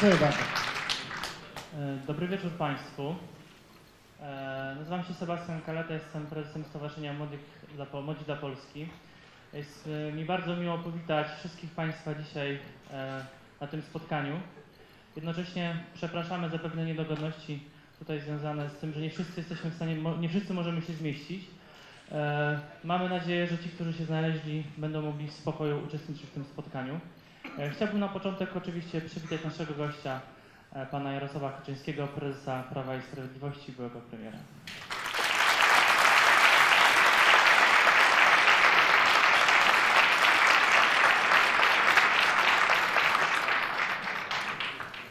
Dziękuję bardzo. E, Dobry wieczór Państwu. E, Nazywam się Sebastian Kaleta, jestem prezesem Stowarzyszenia Młodych dla, Młodzi dla Polski. Jest e, mi bardzo miło powitać wszystkich Państwa dzisiaj na tym spotkaniu. Jednocześnie przepraszamy za pewne niedogodności tutaj związane z tym, że nie wszyscy jesteśmy w stanie, nie wszyscy możemy się zmieścić. Mamy nadzieję, że ci, którzy się znaleźli, będą mogli w spokoju uczestniczyć w tym spotkaniu. E, Chciałbym na początek oczywiście przywitać naszego gościa, e, pana Jarosława Kaczyńskiego, prezesa Prawa i Sprawiedliwości, byłego premiera.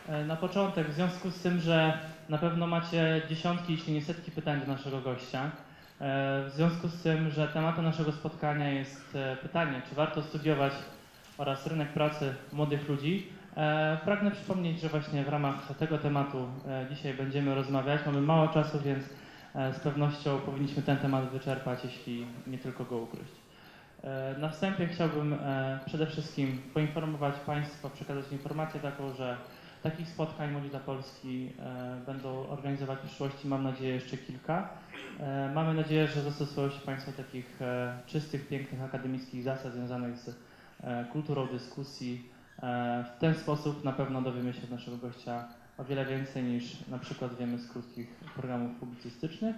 E, Na początek, w związku z tym, że na pewno macie dziesiątki, jeśli nie setki pytań do naszego gościa, w związku z tym, że tematem naszego spotkania jest pytanie, czy warto studiować oraz rynek pracy młodych ludzi, e, pragnę przypomnieć, że właśnie w ramach tego tematu e, dzisiaj będziemy rozmawiać. Mamy mało czasu, więc e, z pewnością powinniśmy ten temat wyczerpać, jeśli nie tylko go ugryźć. E, Na wstępie chciałbym przede wszystkim poinformować Państwa, przekazać informację taką, że takich spotkań Młodzi dla Polski będą organizować w przyszłości, mam nadzieję, jeszcze kilka. Mamy nadzieję, że zastosują się Państwo takich czystych, pięknych akademickich zasad związanych z kulturą dyskusji. E, W ten sposób na pewno dowiemy się od naszego gościa o wiele więcej niż na przykład wiemy z krótkich programów publicystycznych.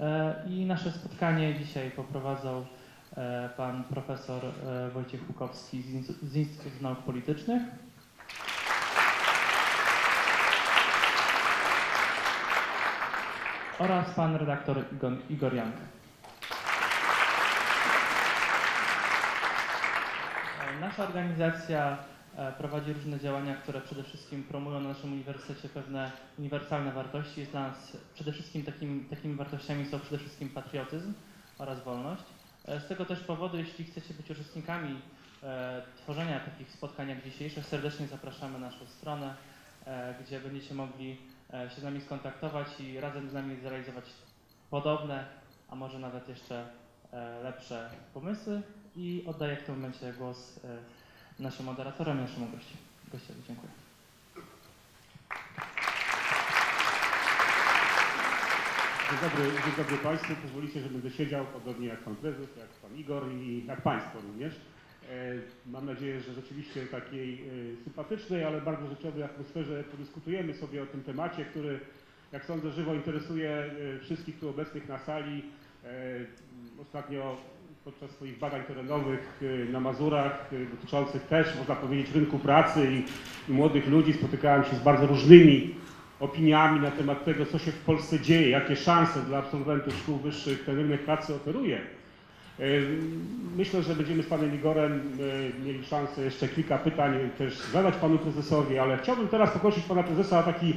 E, I nasze spotkanie dzisiaj poprowadzą e, pan profesor e, Wojciech Hukowski z Instytutu- Nauk Politycznych. oraz pan redaktor Igor, Igor. E, Nasza organizacja e, prowadzi różne działania, które przede wszystkim promują na naszym uniwersytecie pewne uniwersalne wartości. Jest dla nas przede wszystkim takim, takimi wartościami są przede wszystkim patriotyzm oraz wolność. E, Z tego też powodu, jeśli chcecie być uczestnikami e, tworzenia takich spotkań jak dzisiejsze, serdecznie zapraszamy na naszą stronę, e, gdzie będziecie mogli e, się z nami skontaktować i razem z nami zrealizować podobne, a może nawet jeszcze e, lepsze pomysły. I oddaję w tym momencie głos e, naszym moderatorom i naszemu gości. gościowi. Dziękuję. Dzień dobry, dzień dobry Państwu. Pozwolicie, że będę siedział podobnie jak Pan Prezes, jak Pan Igor i jak Państwo również. E, Mam nadzieję, że rzeczywiście takiej e, sympatycznej, ale bardzo rzeczowej atmosferze podyskutujemy sobie o tym temacie, który, jak sądzę, żywo interesuje wszystkich tu obecnych na sali. Ostatnio podczas swoich badań terenowych e, na Mazurach, e, dotyczących też, można powiedzieć, rynku pracy i, młodych ludzi, spotykałem się z bardzo różnymi opiniami na temat tego, co się w Polsce dzieje, jakie szanse dla absolwentów szkół wyższych ten rynek pracy oferuje. E, Myślę, że będziemy z panem Igorem mieli szansę jeszcze kilka pytań też zadać panu prezesowi, ale chciałbym teraz poprosić pana prezesa o taki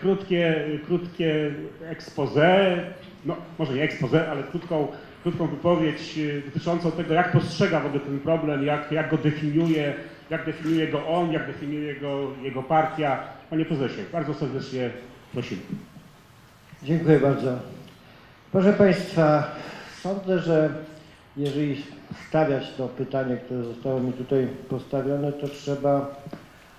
krótkie, krótkie expose, no może nie expose, ale krótką, krótką wypowiedź e, dotyczącą tego, jak postrzega w ogóle ten problem, jak, jak go definiuje, jak definiuje go on, jak definiuje go jego partia. Panie prezesie, bardzo serdecznie prosimy. Dziękuję bardzo. Proszę Państwa, sądzę, że jeżeli stawiać to pytanie, które zostało mi tutaj postawione, to trzeba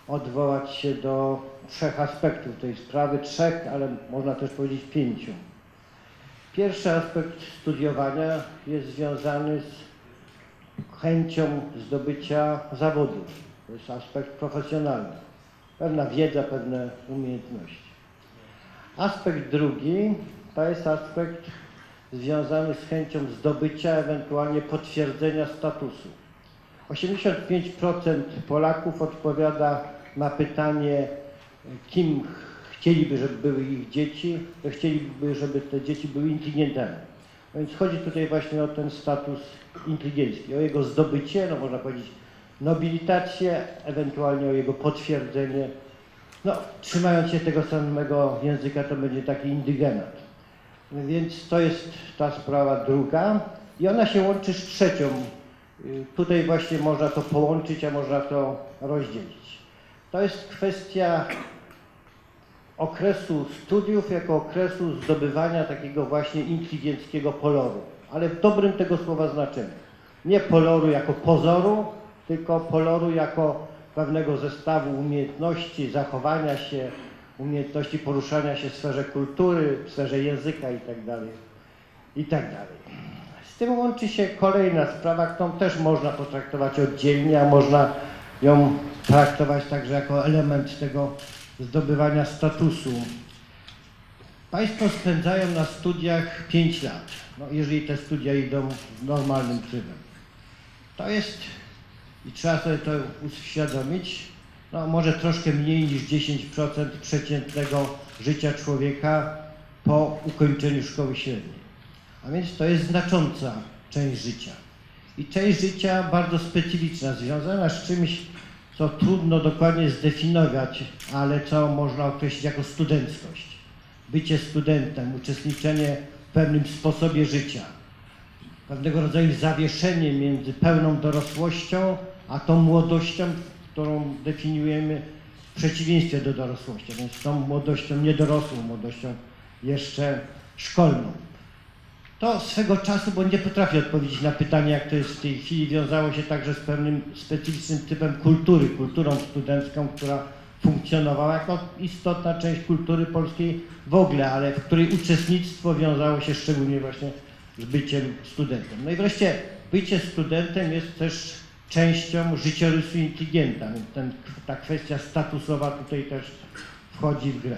odwołać się do trzech aspektów tej sprawy, trzech, ale można też powiedzieć pięciu. Pierwszy aspekt studiowania jest związany z chęcią zdobycia zawodu. To jest aspekt profesjonalny. Pewna wiedza, pewne umiejętności. Aspekt drugi to jest aspekt związany z chęcią zdobycia, ewentualnie potwierdzenia statusu. 85% Polaków odpowiada na pytanie, kim chcieliby, żeby były ich dzieci, chcieliby, żeby te dzieci były inteligentami. A Więc chodzi tutaj właśnie o ten status inteligencki, o jego zdobycie, no można powiedzieć nobilitację, ewentualnie o jego potwierdzenie no, trzymając się tego samego języka, to będzie taki indygenat. Więc to jest ta sprawa druga i ona się łączy z trzecią. Tutaj właśnie można to połączyć, a można to rozdzielić. To jest kwestia okresu studiów jako okresu zdobywania takiego właśnie inteligenckiego poloru, ale w dobrym tego słowa znaczeniu. Nie poloru jako pozoru, tylko poloru jako pewnego zestawu umiejętności zachowania się, umiejętności poruszania się w sferze kultury, w sferze języka itd. itd. Z tym łączy się kolejna sprawa, którą też można potraktować oddzielnie, a można ją traktować także jako element tego zdobywania statusu. Państwo spędzają na studiach 5 lat, no, jeżeli te studia idą normalnym trybem. To jest, i trzeba sobie to uświadomić, no, może troszkę mniej niż 10% przeciętnego życia człowieka po ukończeniu szkoły średniej. A więc to jest znacząca część życia. I część życia bardzo specyficzna, związana z czymś, co trudno dokładnie zdefiniować, ale co można określić jako studenckość. Bycie studentem, uczestniczenie w pewnym sposobie życia, pewnego rodzaju zawieszenie między pełną dorosłością, a tą młodością, którą definiujemy w przeciwieństwie do dorosłości, więc tą młodością niedorosłą, młodością jeszcze szkolną. To swego czasu, bo nie potrafię odpowiedzieć na pytanie, jak to jest w tej chwili, wiązało się także z pewnym specyficznym typem kultury, kulturą studencką, która funkcjonowała jako istotna część kultury polskiej w ogóle, ale w której uczestnictwo wiązało się szczególnie właśnie z byciem studentem. No i wreszcie bycie studentem jest też częścią życiorysu inteligenta, więc ten, ta kwestia statusowa tutaj też wchodzi w grę.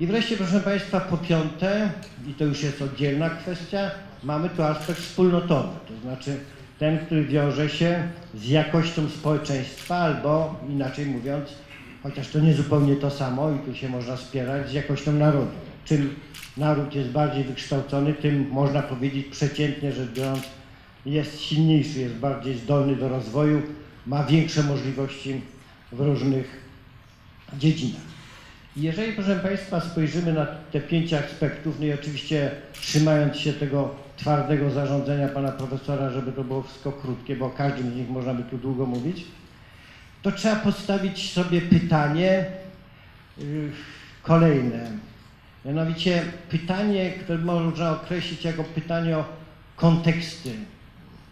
I wreszcie, proszę Państwa, po piąte, i to już jest oddzielna kwestia, mamy tu aspekt wspólnotowy, to znaczy ten, który wiąże się z jakością społeczeństwa, albo inaczej mówiąc, chociaż to nie zupełnie to samo i tu się można spierać, z jakością narodu. Czym naród jest bardziej wykształcony, tym można powiedzieć przeciętnie rzecz biorąc, jest silniejszy, jest bardziej zdolny do rozwoju, ma większe możliwości w różnych dziedzinach. Jeżeli, proszę Państwa, spojrzymy na te pięć aspektów, no i oczywiście trzymając się tego twardego zarządzenia pana profesora, żeby to było wszystko krótkie, bo o każdym z nich można by tu długo mówić, to trzeba postawić sobie pytanie yy, kolejne. Mianowicie pytanie, które można określić jako pytanie o konteksty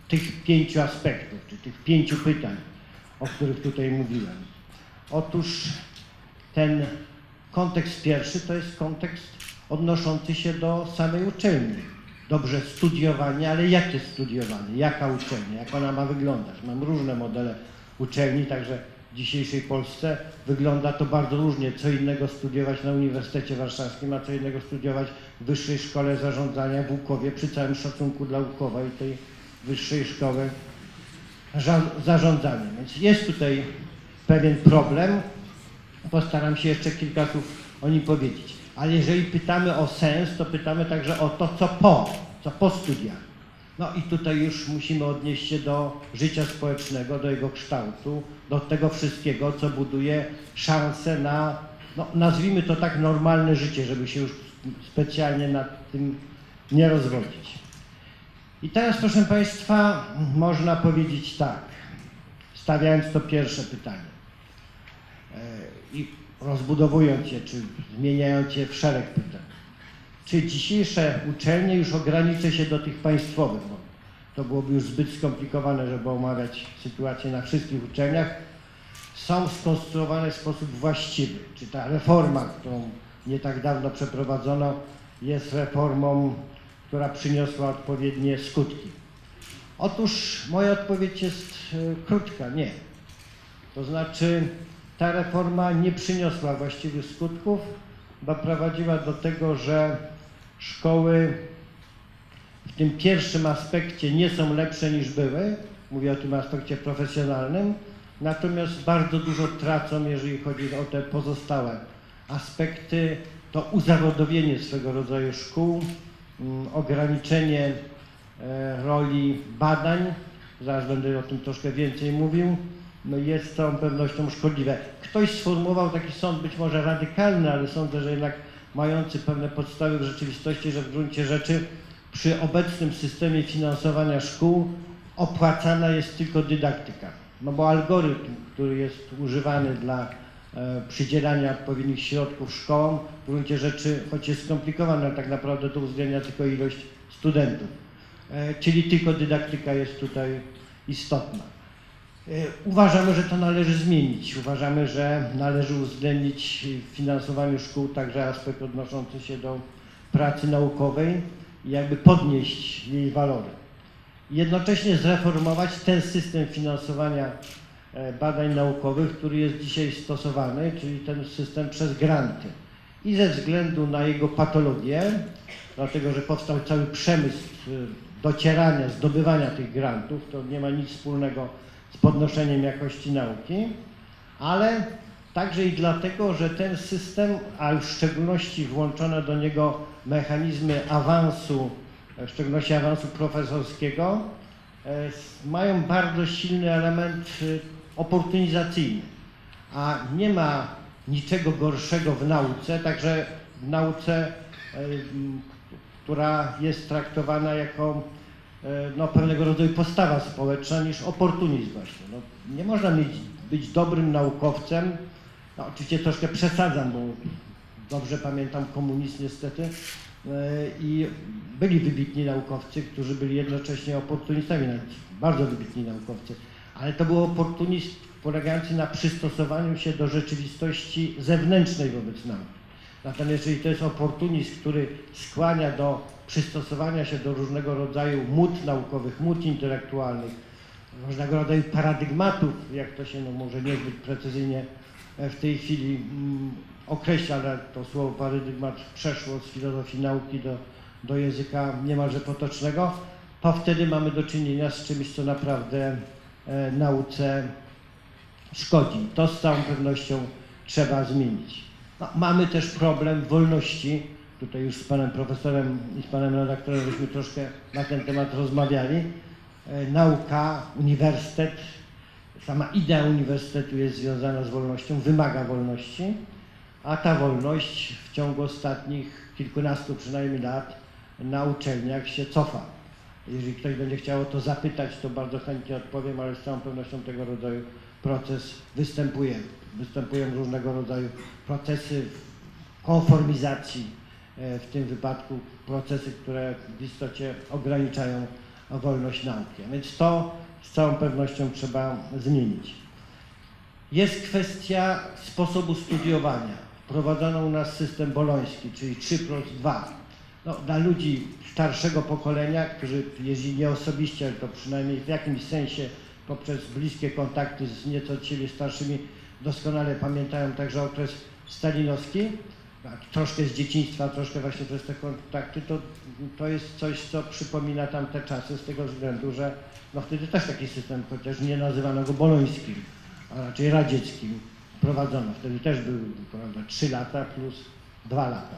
tych pięciu aspektów, czy tych pięciu pytań, o których tutaj mówiłem. Otóż ten kontekst pierwszy to jest kontekst odnoszący się do samej uczelni. Dobrze studiowanie, ale jakie studiowanie, jaka uczelnia, jak ona ma wyglądać. Mam różne modele uczelni, także w dzisiejszej Polsce wygląda to bardzo różnie. Co innego studiować na Uniwersytecie Warszawskim, a co innego studiować w Wyższej Szkole Zarządzania w Łukowie, przy całym szacunku dla Łukowa i tej Wyższej Szkoły Zarządzania. Więc jest tutaj pewien problem, Postaram się jeszcze kilka słów o nim powiedzieć. Ale jeżeli pytamy o sens, to pytamy także o to, co po, co po studiach. No i tutaj już musimy odnieść się do życia społecznego, do jego kształtu, do tego wszystkiego, co buduje szansę na, no, nazwijmy to tak, normalne życie, żeby się już specjalnie nad tym nie rozwodzić. I teraz, proszę Państwa, można powiedzieć tak, stawiając to pierwsze pytanie i rozbudowując je, czy zmieniając je w szereg pytań. Czy dzisiejsze uczelnie już ograniczę się do tych państwowych, bo to byłoby już zbyt skomplikowane, żeby omawiać sytuację na wszystkich uczelniach, są skonstruowane w sposób właściwy. Czy ta reforma, którą nie tak dawno przeprowadzono, jest reformą, która przyniosła odpowiednie skutki? Otóż moja odpowiedź jest y, krótka, nie. To znaczy ta reforma nie przyniosła właściwych skutków, bo prowadziła do tego, że szkoły w tym pierwszym aspekcie nie są lepsze niż były, mówię o tym aspekcie profesjonalnym, natomiast bardzo dużo tracą, jeżeli chodzi o te pozostałe aspekty, to uzawodowienie swego rodzaju szkół, mm, ograniczenie e, roli badań, zaraz będę o tym troszkę więcej mówił, no jest z całą pewnością szkodliwe. Ktoś sformułował taki sąd być może radykalny, ale sądzę, że jednak mający pewne podstawy w rzeczywistości, że w gruncie rzeczy przy obecnym systemie finansowania szkół opłacana jest tylko dydaktyka. No bo algorytm, który jest używany dla e, przydzielania odpowiednich środków szkołom, w gruncie rzeczy, choć jest skomplikowany, ale tak naprawdę to uwzględnia tylko ilość studentów. E, czyli tylko dydaktyka jest tutaj istotna. E, Uważamy, że to należy zmienić. Uważamy, że należy uwzględnić w finansowaniu szkół także aspekt odnoszący się do pracy naukowej i jakby podnieść jej walory. Jednocześnie zreformować ten system finansowania e, badań naukowych, który jest dzisiaj stosowany, czyli ten system przez granty. I ze względu na jego patologię, dlatego że powstał cały przemysł e, docierania, zdobywania tych grantów, to nie ma nic wspólnego z podnoszeniem jakości nauki, ale także i dlatego, że ten system, a już w szczególności włączone do niego mechanizmy awansu, w szczególności awansu profesorskiego, e, mają bardzo silny element e, oportunizacyjny. A nie ma niczego gorszego w nauce, także w nauce, e, która jest traktowana jako no, pewnego rodzaju postawa społeczna niż oportunizm właśnie. No, nie można mieć, być dobrym naukowcem, no, oczywiście troszkę przesadzam, bo dobrze pamiętam komunizm niestety e, i byli wybitni naukowcy, którzy byli jednocześnie oportunistami, bardzo wybitni naukowcy, ale to był oportunizm polegający na przystosowaniu się do rzeczywistości zewnętrznej wobec nauki. Natomiast jeżeli to jest oportunizm, który skłania do przystosowania się do różnego rodzaju mód naukowych, mód intelektualnych, różnego rodzaju paradygmatów, jak to się no, może niezbyt precyzyjnie e, w tej chwili mm, określa, ale to słowo paradygmat przeszło z filozofii nauki do, do języka niemalże potocznego, to wtedy mamy do czynienia z czymś, co naprawdę e, nauce szkodzi. To z całą pewnością trzeba zmienić. No, mamy też problem wolności. Tutaj już z panem profesorem i z panem redaktorem żeśmy troszkę na ten temat rozmawiali. E, nauka, uniwersytet, sama idea uniwersytetu jest związana z wolnością, wymaga wolności, a ta wolność w ciągu ostatnich kilkunastu przynajmniej lat na uczelniach się cofa. Jeżeli ktoś będzie chciał o to zapytać, to bardzo chętnie odpowiem, ale z całą pewnością tego rodzaju proces występuje. Występują różnego rodzaju procesy konformizacji, e, w tym wypadku procesy, które w istocie ograniczają wolność nauki. A Więc to z całą pewnością trzeba zmienić. Jest kwestia sposobu studiowania. Wprowadzono u nas system boloński, czyli 3 plus 2. No, dla ludzi starszego pokolenia, którzy jeśli nie osobiście, to przynajmniej w jakimś sensie poprzez bliskie kontakty z nieco od siebie starszymi doskonale pamiętają także okres stalinowski, troszkę z dzieciństwa, troszkę właśnie przez te kontakty, to, to jest coś, co przypomina tamte czasy z tego względu, że no wtedy też taki system, chociaż nie nazywano go bolońskim, a raczej radzieckim, prowadzono. Wtedy też były prawda, 3 lata plus 2 lata.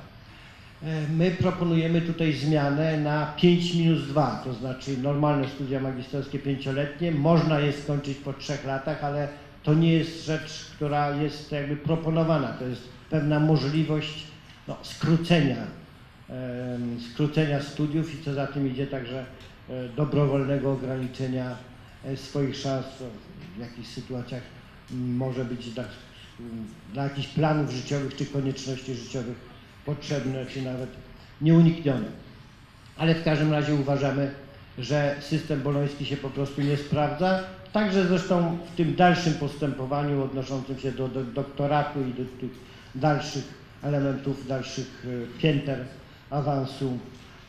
E, My proponujemy tutaj zmianę na 5 minus 2, to znaczy normalne studia magisterskie pięcioletnie. Można je skończyć po 3 latach, ale to nie jest rzecz, która jest jakby proponowana. To jest pewna możliwość no, skrócenia, skrócenia studiów i co za tym idzie także e, dobrowolnego ograniczenia e, swoich szans w jakichś sytuacjach może być dla, dla jakichś planów życiowych czy konieczności życiowych potrzebne, czy nawet nieuniknione. Ale w każdym razie uważamy, że system boloński się po prostu nie sprawdza. Także zresztą w tym dalszym postępowaniu odnoszącym się do, do doktoratu i do tych dalszych elementów, dalszych e, pięter awansu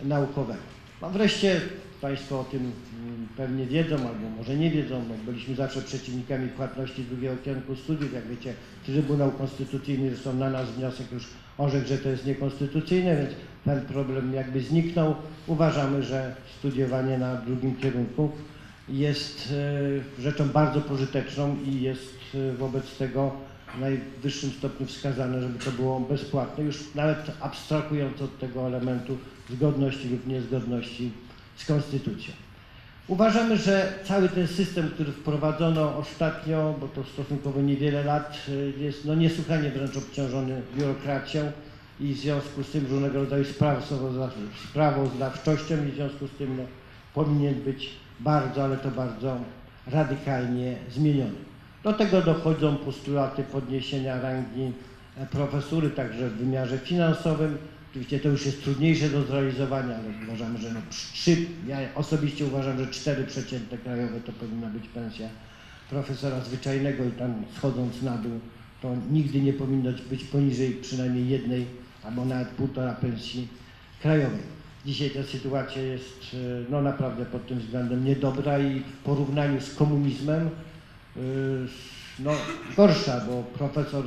naukowego. No wreszcie Państwo o tym mm, pewnie wiedzą, albo może nie wiedzą, bo byliśmy zawsze przeciwnikami płatności drugiego kierunku studiów. Jak wiecie, Trybunał Konstytucyjny zresztą na nas wniosek już orzekł, że to jest niekonstytucyjne, więc ten problem jakby zniknął. Uważamy, że studiowanie na drugim kierunku jest e, rzeczą bardzo pożyteczną i jest e, wobec tego w najwyższym stopniu wskazane, żeby to było bezpłatne, już nawet abstrahując od tego elementu zgodności lub niezgodności z konstytucją. Uważamy, że cały ten system, który wprowadzono ostatnio, bo to stosunkowo niewiele lat, y, jest no niesłychanie wręcz obciążony biurokracją i w związku z tym różnego rodzaju sprawozdawczością i w związku z tym no, powinien być bardzo, ale to bardzo radykalnie zmieniony. Do tego dochodzą postulaty podniesienia rangi e, profesury, także w wymiarze finansowym. Oczywiście to już jest trudniejsze do zrealizowania, ale uważamy, że no, trzy, ja osobiście uważam, że cztery przeciętne krajowe to powinna być pensja profesora zwyczajnego i tam schodząc na dół, to nigdy nie powinno być poniżej przynajmniej jednej albo nawet półtora pensji krajowej. Dzisiaj ta sytuacja jest e, no, naprawdę pod tym względem niedobra i w porównaniu z komunizmem e, no, gorsza, bo profesor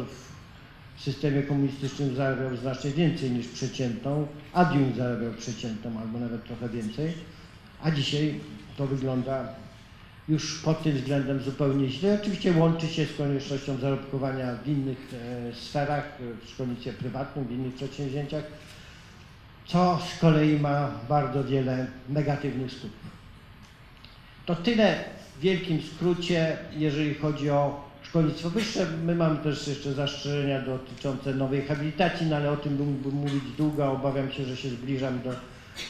w systemie komunistycznym zarabiał znacznie więcej niż przeciętną, adiunkt zarabiał przeciętną albo nawet trochę więcej, a dzisiaj to wygląda już pod tym względem zupełnie źle. Oczywiście łączy się z koniecznością zarobkowania w innych e, sferach, e, w szkolnictwie prywatnym, w innych przedsięwzięciach, co z kolei ma bardzo wiele negatywnych skutków. To tyle w wielkim skrócie, jeżeli chodzi o szkolnictwo wyższe. My mamy też jeszcze zastrzeżenia dotyczące nowej habilitacji, no ale o tym mógłbym mówić długo. Obawiam się, że się zbliżam do,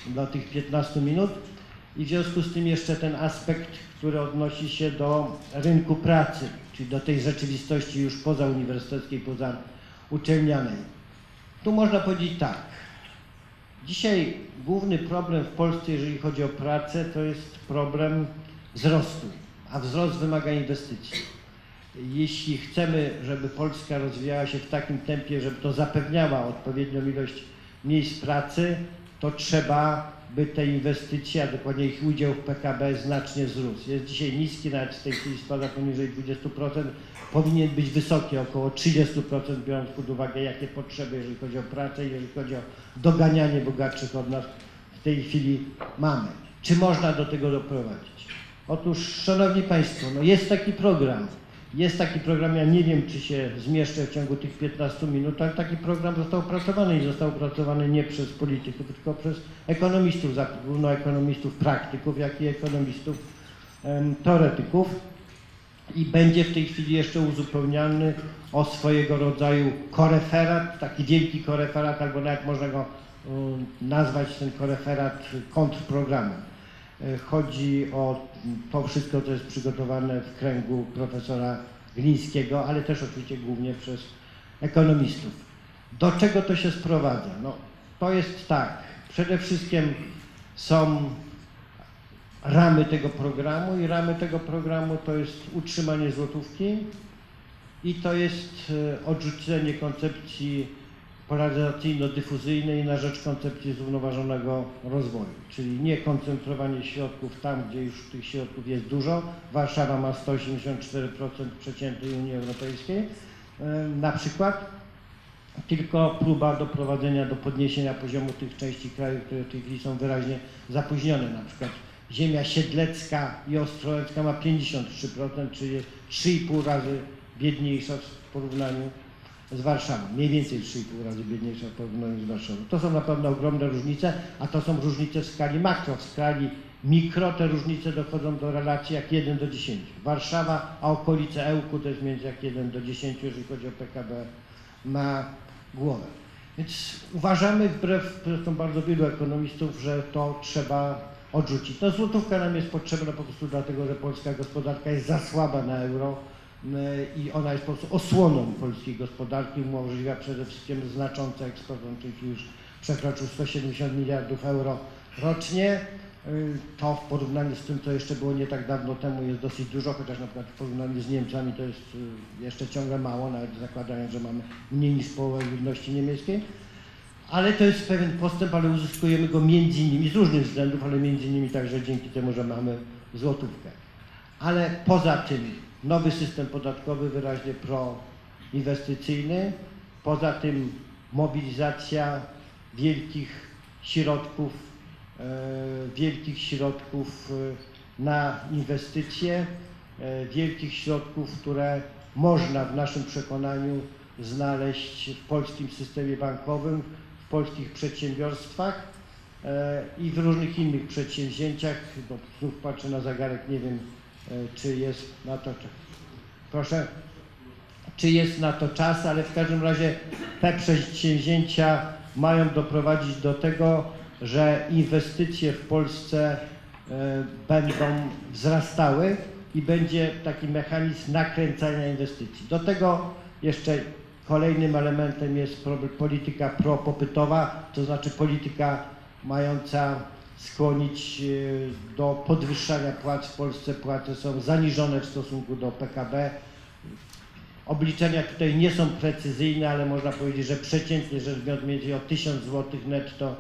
do tych 15 minut. I w związku z tym jeszcze ten aspekt, który odnosi się do rynku pracy, czyli do tej rzeczywistości już pozauniwersyteckiej, poza uczelnianej. Tu można powiedzieć tak. Dzisiaj główny problem w Polsce, jeżeli chodzi o pracę, to jest problem wzrostu, a wzrost wymaga inwestycji. Jeśli chcemy, żeby Polska rozwijała się w takim tempie, żeby to zapewniała odpowiednią ilość miejsc pracy, to trzeba, by te inwestycje, a dokładnie ich udział w PKB znacznie wzrósł. Jest dzisiaj niski, nawet w tej chwili spada poniżej 20%, powinien być wysoki, około 30%, biorąc pod uwagę, jakie potrzeby, jeżeli chodzi o pracę, jeżeli chodzi o doganianie bogatszych od nas w tej chwili mamy. Czy można do tego doprowadzić? Otóż, Szanowni Państwo, no jest taki program. Jest taki program, ja nie wiem, czy się zmieszczę w ciągu tych 15 minut, ale taki program został opracowany i został opracowany nie przez polityków, tylko przez ekonomistów, zarówno ekonomistów praktyków, jak i ekonomistów teoretyków i będzie w tej chwili jeszcze uzupełniany o swojego rodzaju koreferat, taki wielki koreferat, albo nawet można go um, nazwać ten koreferat kontrprogramem. E, Chodzi o to wszystko, co jest przygotowane w kręgu profesora Glińskiego, ale też oczywiście głównie przez ekonomistów. Do czego to się sprowadza? No, to jest tak. Przede wszystkim są ramy tego programu i ramy tego programu to jest utrzymanie złotówki i to jest e, odrzucenie koncepcji polaryzacyjno-dyfuzyjnej na rzecz koncepcji zrównoważonego rozwoju, czyli nie koncentrowanie środków tam, gdzie już tych środków jest dużo. Warszawa ma 184% przeciętnej Unii Europejskiej e, na przykład, tylko próba doprowadzenia do podniesienia poziomu tych części kraju, które w tej chwili są wyraźnie zapóźnione. Na przykład ziemia siedlecka i ostrołęcka ma 53%, czyli jest 3,5 razy biedniejsza w porównaniu z Warszawą. Mniej więcej 3,5 razy biedniejsza w porównaniu z Warszawą. To są naprawdę ogromne różnice, a to są różnice w skali makro. W skali mikro te różnice dochodzą do relacji jak 1 do 10. Warszawa, a okolice Ełku to jest między jak 1 do 10, jeżeli chodzi o PKB na głowę. Więc uważamy, wbrew zresztą bardzo wielu ekonomistów, że to trzeba odrzucić. No złotówka nam jest potrzebna po prostu dlatego, że polska gospodarka jest za słaba na euro i ona jest po prostu osłoną polskiej gospodarki, umożliwia przede wszystkim znaczący eksport, on już przekroczył 170 miliardów euro rocznie. Y, To w porównaniu z tym, co jeszcze było nie tak dawno temu jest dosyć dużo, chociaż na przykład w porównaniu z Niemcami to jest y, jeszcze ciągle mało, nawet zakładając, że mamy mniej niż połowę ludności niemieckiej. Ale to jest pewien postęp, ale uzyskujemy go między innymi z różnych względów, ale między innymi także dzięki temu, że mamy złotówkę. Ale poza tym nowy system podatkowy wyraźnie proinwestycyjny, poza tym mobilizacja wielkich środków, e, wielkich środków e, na inwestycje, e, wielkich środków, które można w naszym przekonaniu znaleźć w polskim systemie bankowym, w polskich przedsiębiorstwach i w różnych innych przedsięwzięciach. Znów patrzę na zegarek, nie wiem, czy jest na to czas. Proszę, czy jest na to czas, ale w każdym razie te przedsięwzięcia mają doprowadzić do tego, że inwestycje w Polsce e, będą wzrastały i będzie taki mechanizm nakręcania inwestycji. Do tego jeszcze kolejnym elementem jest polityka propopytowa, to znaczy polityka mająca skłonić e, do podwyższania płac w Polsce. Płace są zaniżone w stosunku do PKB. Obliczenia tutaj nie są precyzyjne, ale można powiedzieć, że przeciętnie rzecz biorąc między o 1000 zł netto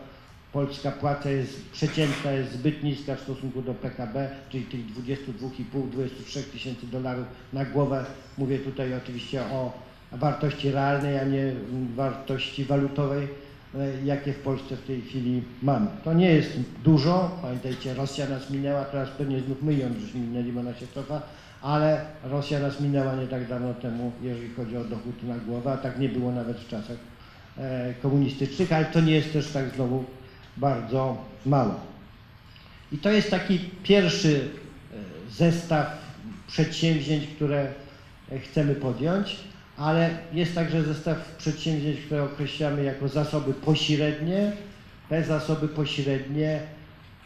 polska płaca jest przeciętna, jest zbyt niska w stosunku do PKB, czyli tych 22,5-23 tysięcy dolarów na głowę. Mówię tutaj oczywiście o wartości realnej, a nie wartości walutowej, jakie w Polsce w tej chwili mamy. To nie jest dużo, pamiętajcie, Rosja nas minęła, teraz pewnie znów my ją już minęli, bo ona się cofa, ale Rosja nas minęła nie tak dawno temu, jeżeli chodzi o dochód na głowę, a tak nie było nawet w czasach e, komunistycznych, ale to nie jest też tak znowu bardzo mało. I to jest taki pierwszy e, zestaw przedsięwzięć, które e, chcemy podjąć, ale jest także zestaw przedsięwzięć, które określamy jako zasoby pośrednie. Te zasoby pośrednie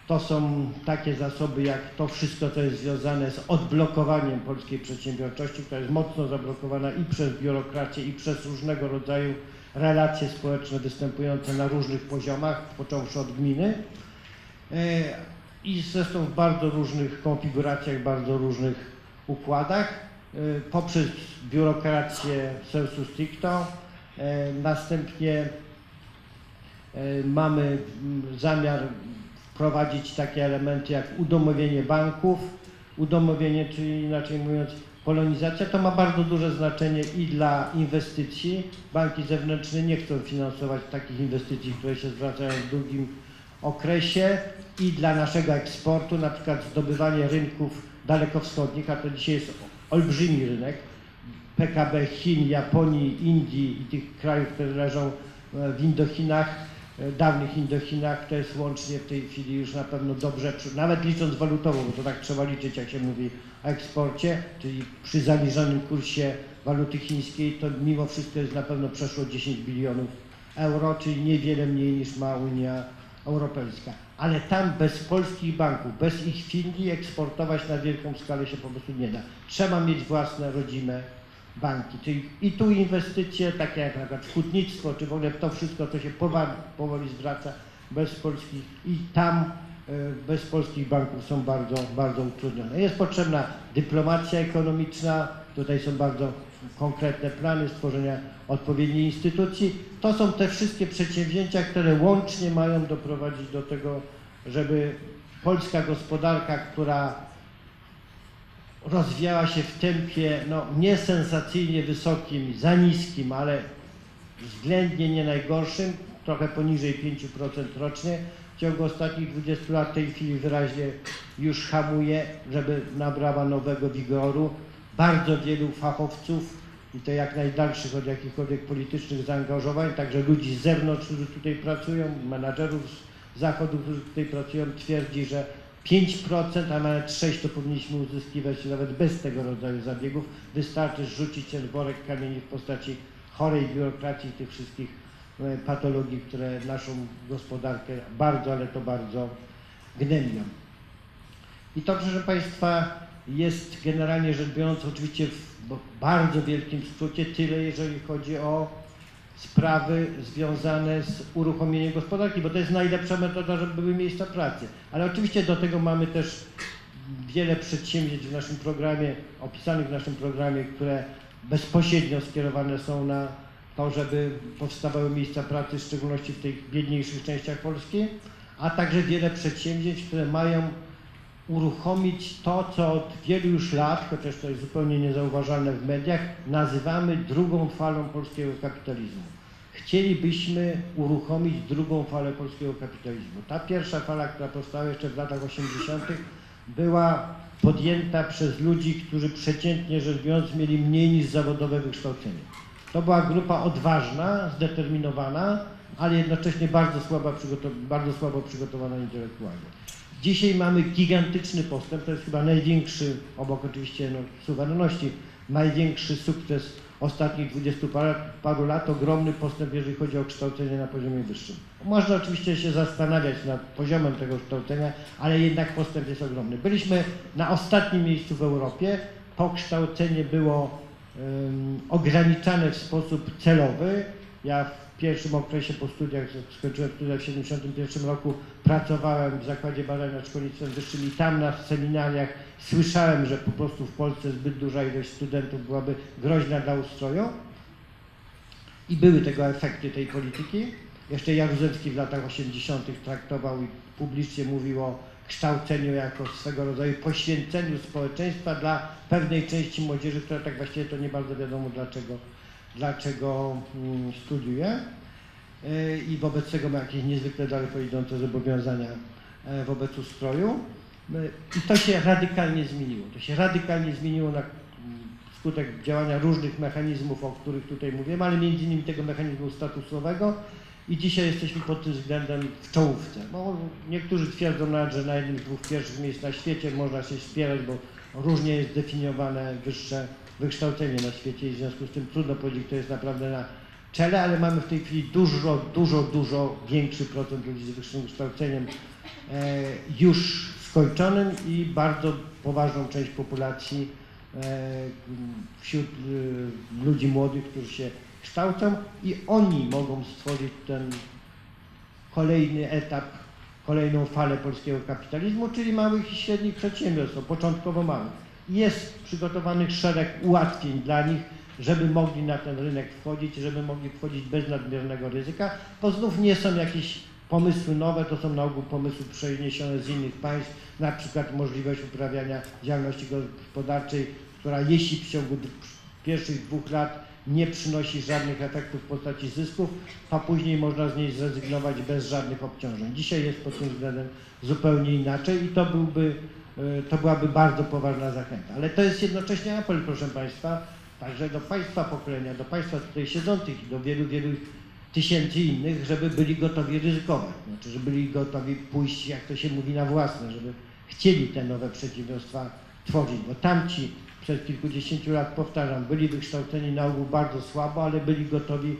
to są takie zasoby jak to wszystko, co jest związane z odblokowaniem polskiej przedsiębiorczości, która jest mocno zablokowana i przez biurokrację, i przez różnego rodzaju relacje społeczne występujące na różnych poziomach, począwszy od gminy e, i zresztą w bardzo różnych konfiguracjach, bardzo różnych układach, poprzez biurokrację sensu stricto, e, następnie e, mamy mm, zamiar wprowadzić takie elementy jak udomowienie banków, udomowienie, czyli inaczej mówiąc polonizacja, to ma bardzo duże znaczenie i dla inwestycji. Banki zewnętrzne nie chcą finansować takich inwestycji, które się zwracają w długim okresie. I dla naszego eksportu, na przykład zdobywanie rynków dalekowschodnich, a to dzisiaj jest olbrzymi rynek, PKB Chin, Japonii, Indii i tych krajów, które leżą e, w Indochinach, e, dawnych Indochinach, to jest łącznie w tej chwili już na pewno dobrze, nawet licząc walutowo, bo to tak trzeba liczyć, jak się mówi o eksporcie, czyli przy zaniżonym kursie waluty chińskiej, to mimo wszystko jest na pewno przeszło 10 bilionów euro, czyli niewiele mniej niż ma Unia Europejska. Ale tam bez polskich banków, bez ich filii eksportować na wielką skalę się po prostu nie da. Trzeba mieć własne, rodzime banki. Czyli i tu inwestycje, takie jak na przykład hutnictwo, czy w ogóle to wszystko, co się powoli, powoli zwraca bez polskich i tam e, bez polskich banków są bardzo, bardzo utrudnione. Jest potrzebna dyplomacja ekonomiczna, tutaj są bardzo konkretne plany stworzenia odpowiedniej instytucji. To są te wszystkie przedsięwzięcia, które łącznie mają doprowadzić do tego, żeby polska gospodarka, która rozwijała się w tempie no, nie sensacyjnie wysokim, za niskim, ale względnie nie najgorszym, trochę poniżej 5% rocznie. W ciągu ostatnich 20 lat w tej chwili wyraźnie już hamuje, żeby nabrała nowego wigoru. Bardzo wielu fachowców i to jak najdalszych od jakichkolwiek politycznych zaangażowań, także ludzi z zewnątrz, którzy tutaj pracują, menadżerów z zachodu, którzy tutaj pracują, twierdzi, że 5%, a nawet 6% to powinniśmy uzyskiwać nawet bez tego rodzaju zabiegów. Wystarczy rzucić ten worek kamieni w postaci chorej biurokracji tych wszystkich e, patologii, które naszą gospodarkę bardzo, ale to bardzo gnębią. I to, proszę Państwa, jest generalnie rzecz biorąc oczywiście w bardzo wielkim skrócie tyle, jeżeli chodzi o sprawy związane z uruchomieniem gospodarki, bo to jest najlepsza metoda, żeby były miejsca pracy. Ale oczywiście do tego mamy też wiele przedsięwzięć w naszym programie, opisanych w naszym programie, które bezpośrednio skierowane są na to, żeby powstawały miejsca pracy, w szczególności w tych biedniejszych częściach Polski, a także wiele przedsięwzięć, które mają uruchomić to, co od wielu już lat, chociaż to jest zupełnie niezauważalne w mediach, nazywamy drugą falą polskiego kapitalizmu. Chcielibyśmy uruchomić drugą falę polskiego kapitalizmu. Ta pierwsza fala, która powstała jeszcze w latach 80., była podjęta przez ludzi, którzy przeciętnie rzecz biorąc mieli mniej niż zawodowe wykształcenie. To była grupa odważna, zdeterminowana, ale jednocześnie bardzo, słaba bardzo słabo przygotowana intelektualnie. Dzisiaj mamy gigantyczny postęp, to jest chyba największy, obok oczywiście no, suwerenności, największy sukces ostatnich 20 paru, paru lat, ogromny postęp, jeżeli chodzi o kształcenie na poziomie wyższym. Można oczywiście się zastanawiać nad poziomem tego kształcenia, ale jednak postęp jest ogromny. Byliśmy na ostatnim miejscu w Europie, to kształcenie było em, ograniczane w sposób celowy. Ja w pierwszym okresie po studiach, skończyłem studia w 71 roku, pracowałem w Zakładzie Badań nad Szkolnictwem Wyższym i tam na seminariach słyszałem, że po prostu w Polsce zbyt duża ilość studentów byłaby groźna dla ustroju. I były tego efekty tej polityki. Jeszcze Jaruzelski w latach 80. traktował i publicznie mówił o kształceniu jako swego rodzaju poświęceniu społeczeństwa dla pewnej części młodzieży, która tak właściwie to nie bardzo wiadomo dlaczego, dlaczego mm, studiuje. I wobec tego ma jakieś niezwykle daleko idące zobowiązania e, wobec ustroju. Yy, I to się radykalnie zmieniło. To się radykalnie zmieniło na mm, skutek działania różnych mechanizmów, o których tutaj mówiłem, ale między innymi tego mechanizmu statusowego i dzisiaj jesteśmy pod tym względem w czołówce. No, niektórzy twierdzą nawet, że na jednym z dwóch pierwszych miejsc na świecie można się wspierać, bo różnie jest definiowane wyższe wykształcenie na świecie i w związku z tym trudno powiedzieć, kto jest naprawdę na czele, ale mamy w tej chwili dużo, dużo, dużo większy procent ludzi z wyższym wykształceniem e, już skończonym i bardzo poważną część populacji e, wśród e, ludzi młodych, którzy się kształcą i oni mogą stworzyć ten kolejny etap, kolejną falę polskiego kapitalizmu, czyli małych i średnich przedsiębiorstw, początkowo małych. Jest przygotowanych szereg ułatwień dla nich, żeby mogli na ten rynek wchodzić, żeby mogli wchodzić bez nadmiernego ryzyka, bo znów nie są jakieś pomysły nowe, to są na ogół pomysły przeniesione z innych państw, na przykład możliwość uprawiania działalności gospodarczej, która jeśli w ciągu pierwszych dwóch lat nie przynosi żadnych efektów w postaci zysków, a później można z niej zrezygnować bez żadnych obciążeń. Dzisiaj jest pod tym względem zupełnie inaczej i to, byłby, to byłaby bardzo poważna zachęta. Ale to jest jednocześnie apel, proszę Państwa, także do Państwa pokolenia, do Państwa tutaj siedzących i do wielu, wielu tysięcy innych, żeby byli gotowi ryzykować, znaczy, żeby byli gotowi pójść, jak to się mówi, na własne, żeby chcieli te nowe przedsiębiorstwa tworzyć, bo tamci przed kilkudziesięciu lat, powtarzam, byli wykształceni na ogół bardzo słabo, ale byli gotowi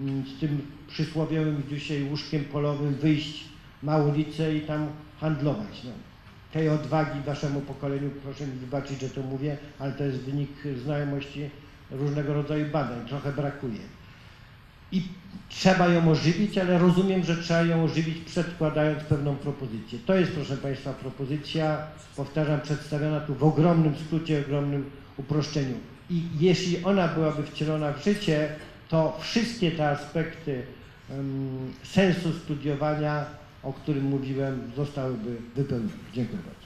mm, z tym przysłowiowym dzisiaj łóżkiem polowym wyjść na ulicę i tam handlować. No. Tej odwagi waszemu pokoleniu, proszę mi wybaczyć, że to mówię, ale to jest wynik znajomości różnego rodzaju badań, trochę brakuje. I trzeba ją ożywić, ale rozumiem, że trzeba ją ożywić przedkładając pewną propozycję. To jest, proszę Państwa, propozycja, powtarzam, przedstawiona tu w ogromnym skrócie, ogromnym uproszczeniu. I jeśli ona byłaby wcielona w życie, to wszystkie te aspekty em, sensu studiowania, o którym mówiłem, zostałyby wypełnione. Dziękuję bardzo.